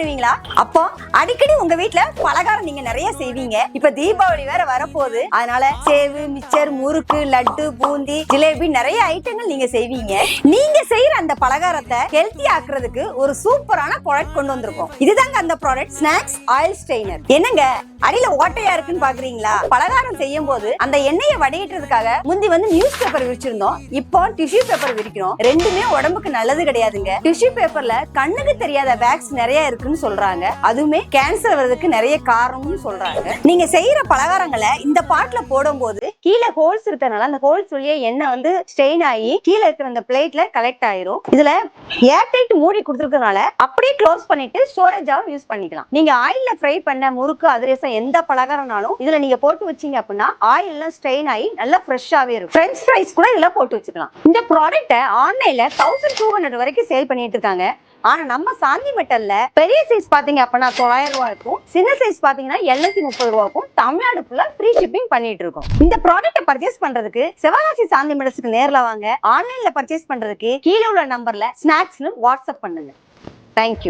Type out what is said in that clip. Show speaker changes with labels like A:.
A: பண்ணுவீங்களா? அப்போ அடிக்கடி உங்க வீட்ல பலகாரம் நீங்க நிறைய செய்வீங்க. இப்ப தீபாவளி வேற வரப்போகுது. அதனால சேவு மிச்சர் முறுக்கு லட்டு பூந்தி ஜிலேபி நிறைய ஐட்டங்கள் நீங்க செய்வீங்க. நீங்க செய்யற அந்த பலகாரத்தை ஹெல்த்தி ஆக்குறதுக்கு ஒரு சூப்பரான ப்ராடக்ட் கொண்டு வந்திருக்கோம். இதுதாங்க அந்த ப்ராடக்ட் ஸ்நாக்ஸ் ஆயில் ஸ்ட்ரெயினர் என்னங்க? அடியில ஓட்டையா இருக்குன்னு பாக்குறீங்களா? பலகாரம் செய்யும் போது அந்த எண்ணெயை வடிகட்டுறதுக்காக முந்தி வந்து நியூஸ் பேப்பர் விரிச்சிருந்தோம். இப்போ டிஷ்யூ பேப்பர் விரிக்கிறோம். ரெண்டுமே உடம்புக்கு நல்லது கிடையாதுங்க. டிஷ்யூ பேப்பர்ல கண்ணுக்கு தெரியாத வேக்ஸ் நிறைய இருக்கு இருக்குன்னு சொல்றாங்க. அதுவுமே கேன்சர் வர்றதுக்கு நிறைய காரணம்னு சொல்றாங்க. நீங்க செய்யற பலகாரங்களை இந்த பாட்ல போடும்போது கீழே ஹோல்ஸ் இருக்கறனால அந்த ஹோல்ஸ் வழியே எண்ணெய் வந்து ஸ்ட்ரெயின் ஆகி கீழே இருக்கிற அந்த பிளேட்ல கலெக்ட் ஆயிரும். இதுல ஏர்டைட் மூடி கொடுத்துருக்கறனால அப்படியே க்ளோஸ் பண்ணிட்டு ஸ்டோரேஜாவும் யூஸ் பண்ணிக்கலாம். நீங்க ஆயில்ல ஃப்ரை பண்ண முறுக்கு அதிரசம் எந்த பலகாரம்னாலும் இதுல நீங்க போட்டு வச்சீங்க அப்படின்னா ஆயில் எல்லாம் ஸ்ட்ரெயின் ஆகி நல்லா ஃப்ரெஷ்ஷாவே இருக்கும். ஃப்ரெஞ்ச் ஃப்ரைஸ் கூட இதெல்லாம் போட்டு வச்சுக்கலாம். இந்த ப்ராடக்ட்டை ஆன்லைன்ல தௌசண்ட் டூ ஹண்ட்ரட் வரைக்கும் சேல் பண்ணிட்டு இருக்காங்க. ஆனா நம்ம சாந்தி மெட்டல்ல பெரிய சைஸ் பாத்தீங்க அப்படின்னா தொள்ளாயிரம் ரூபாய் இருக்கும். சின்ன சைஸ் பாத்தீங்கன்னா எழுநூத்தி முப்பது ரூபா இருக்கும். தமிழ்நாடு ஃபுல்லா ஃப்ரீ ஷிப்பிங் பண்ணிட்டு இருக்கோம். இந்த ப்ராடக்ட்டை பர்ச்சேஸ் பண்றதுக்கு சிவகாசி சாந்தி மெட்டல்ஸ்க்கு நேர்ல வாங்க. ஆன்லைன்ல பர்ச்சேஸ் பண்றதுக்கு கீழே உள்ள நம்பர்ல ஸ்நாக்ஸ்னு வாட்ஸ்அப் பண்ணுங்க. தேங்க்யூ